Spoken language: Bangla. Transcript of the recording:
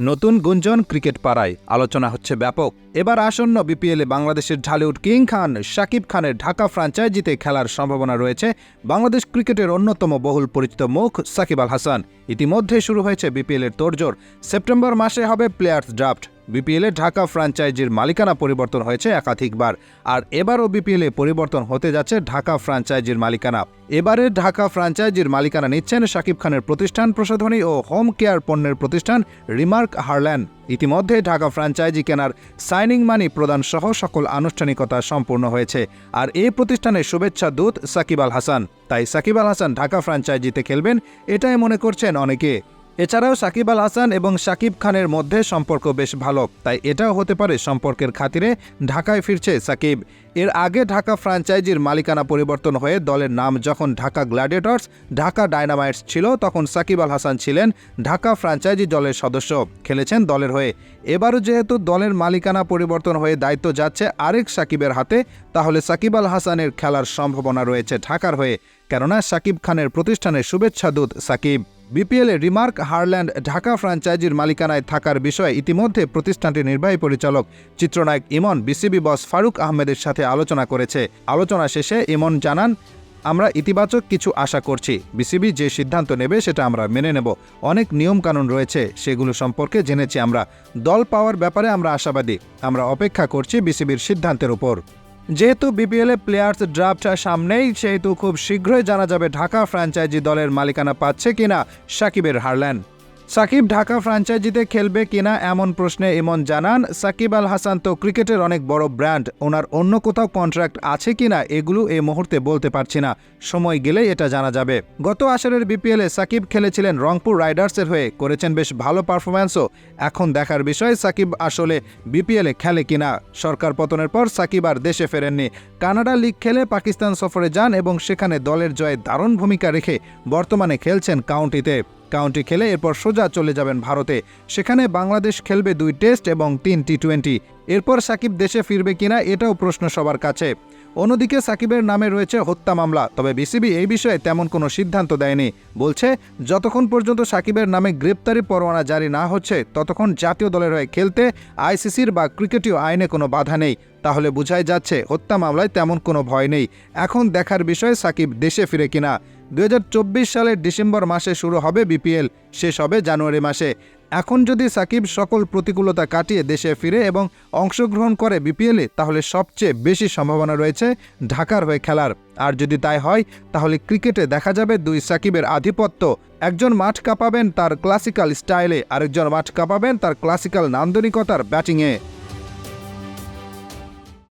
নতুন গুঞ্জন ক্রিকেট পাড়ায়। আলোচনা হচ্ছে ব্যাপক। এবার আসন্ন বিপিএলে বাংলাদেশের ঢালিউড কিং খান, শাকিব খানের ঢাকা ফ্রাঞ্চাইজিতে খেলার সম্ভাবনা রয়েছে। বাংলাদেশ ক্রিকেটের অন্যতম বহুল পরিচিত মুখ সাকিব আল হাসান। ইতিমধ্যে শুরু হয়েছে বিপিএলের তোড়জোড়। সেপ্টেম্বর মাসে হবে প্লেয়ার্স ড্রাফট। বিপিএলে ঢাকা ফ্রাঞ্চাইজির মালিকানা পরিবর্তন হয়েছে একাধিকবার, আর এবারও বিপিএলে পরিবর্তন হতে যাচ্ছে ঢাকা ফ্রাঞ্চাইজির মালিকানা। এবারে ঢাকা ফ্রাঞ্চাইজির মালিকানা নিচ্ছেন শাকিব খানের প্রতিষ্ঠান প্রসাধনী ও হোম কেয়ার পণ্যের প্রতিষ্ঠান রিমার্ক হারল্যান্ড। ইতিমধ্যে ঢাকা ফ্রাঞ্চাইজি কেনার সাইনিং মানি প্রদান সহ সকল আনুষ্ঠানিকতা সম্পূর্ণ হয়েছে, আর এই প্রতিষ্ঠানের শুভেচ্ছা দূত সাকিব আল হাসান। তাই সাকিব আল হাসান ঢাকা ফ্রাঞ্চাইজিতে খেলবেন, এটাই মনে করছেন অনেকে। এছাড়াও সাকিব আল হাসান এবং সাকিব খানের মধ্যে সম্পর্ক বেশ ভালো, তাই এটাও হতে পারে সম্পর্কের খাতিরে ঢাকায় ফিরছে সাকিব। এর আগে ঢাকা ফ্র্যাঞ্চাইজির মালিকানা পরিবর্তন হয়ে দলের নাম যখন ঢাকা গ্ল্যাডিয়েটর্স, ঢাকা ডায়নামাইটস ছিল, তখন সাকিব আল হাসান ছিলেন ঢাকা ফ্র্যাঞ্চাইজি দলের সদস্য, খেলেছেন দলের হয়ে। এবারও যেহেতু দলের মালিকানা পরিবর্তন হয়ে দায়িত্ব যাচ্ছে আরেক সাকিবের হাতে, তাহলে সাকিব আল হাসানের খেলার সম্ভাবনা রয়েছে ঢাকার হয়ে, কেননা সাকিব খানের প্রতিষ্ঠানের শুভেচ্ছা দূত সাকিব। বিপিএলে রিমার্ক হারল্যান্ড ঢাকা ফ্র্যাঞ্চাইজির মালিকানায় থাকার বিষয়ে ইতিমধ্যে প্রতিষ্ঠানটির নির্বাহী পরিচালক চিত্রনায়ক ইমন বিসিবি বস ফারুক আহমেদের সাথে আলোচনা করেছে। আলোচনা শেষে ইমন জানান, আমরা ইতিবাচক কিছু আশা করছি। বিসিবি যে সিদ্ধান্ত নেবে সেটা আমরা মেনে নেব। অনেক নিয়মকানুন রয়েছে, সেগুলো সম্পর্কে জেনেছি আমরা। দল পাওয়ার ব্যাপারে আমরা আশাবাদী। আমরা অপেক্ষা করছি বিসিবির সিদ্ধান্তের উপর। যেহেতু বিপিএলে প্লেয়ার্স ড্রাফট সামনেই, সেহেতু খুব শীঘ্রই জানা যাবে ঢাকা ফ্র্যাঞ্চাইজি দলের মালিকানা পাচ্ছে কিনা সাকিবের হারল্যান্ড। সাকিব ঢাকা ফ্র্যাঞ্চাইজিতে খেলবে কিনা এমন প্রশ্নে ইমন জানান, সাকিব আল হাসান তো ক্রিকেটের অনেক বড় ব্র্যান্ড, ওনার অন্য কোথাও কন্ট্রাক্ট আছে কিনা এগুলো এই মুহূর্তে বলতে পারছি না। সময় গেলেই এটা জানা যাবে। গত আসরের বিপিএলে সাকিব খেলেছিলেন রংপুর রাইডার্সের হয়ে, করেছেন বেশ ভালো পারফরম্যান্সও। এখন দেখার বিষয় সাকিব আসলে বিপিএলে খেলে কিনা। সরকার পতনের পর সাকিব আর দেশে ফেরেননি। কানাডা লিগ খেলে পাকিস্তান সফরে যান এবং সেখানে দলের জয়ে দারুণ ভূমিকা রেখে বর্তমানে খেলছেন কাউন্টিতে। কাউন্টি খেলে এরপর সোজা চলে যাবেন ভারতে। সেখানে বাংলাদেশ খেলবে দুই টেস্ট এবং তিন টি টোয়েন্টি এরপর সাকিব দেশে ফিরবে কিনা এটাও প্রশ্ন সবার কাছে। অন্যদিকে সাকিবের নামে রয়েছে হত্যা মামলা, তবে বিসিবি এই বিষয়ে তেমন কোনো সিদ্ধান্ত দেয়নি। বলছে, যতক্ষণ পর্যন্ত সাকিবের নামে গ্রেপ্তারি পরোয়ানা জারি না হচ্ছে, ততক্ষণ জাতীয় দলের হয়ে খেলতে আইসিসির বা ক্রিকেটীয় আইনে কোনো বাধা নেই। তাহলে বোঝাই যাচ্ছে, হত্যা মামলায় তেমন কোনো ভয় নেই। এখন দেখার বিষয় সাকিব দেশে ফিরে কিনা। দুই হাজার চব্বিশ সালের ডিসেম্বর মাসে শুরু হবে বিপিএল, শেষ হবে জানুয়ারি মাসে। এখন যদি সাকিব সকল প্রতিকূলতা কাটিয়ে দেশে ফিরে এবং অংশগ্রহণ করে বিপিএলে, তাহলে সবচেয়ে বেশি সম্ভাবনা রয়েছে ঢাকার হয়ে খেলার। আর যদি তাই হয়, তাহলে ক্রিকেটে দেখা যাবে দুই সাকিবের আধিপত্য। একজন মাঠ কাঁপাবেন তার ক্লাসিক্যাল স্টাইলে, আরেকজন মাঠ কাঁপাবেন তার ক্লাসিক্যাল নান্দনিকতার ব্যাটিংয়ে।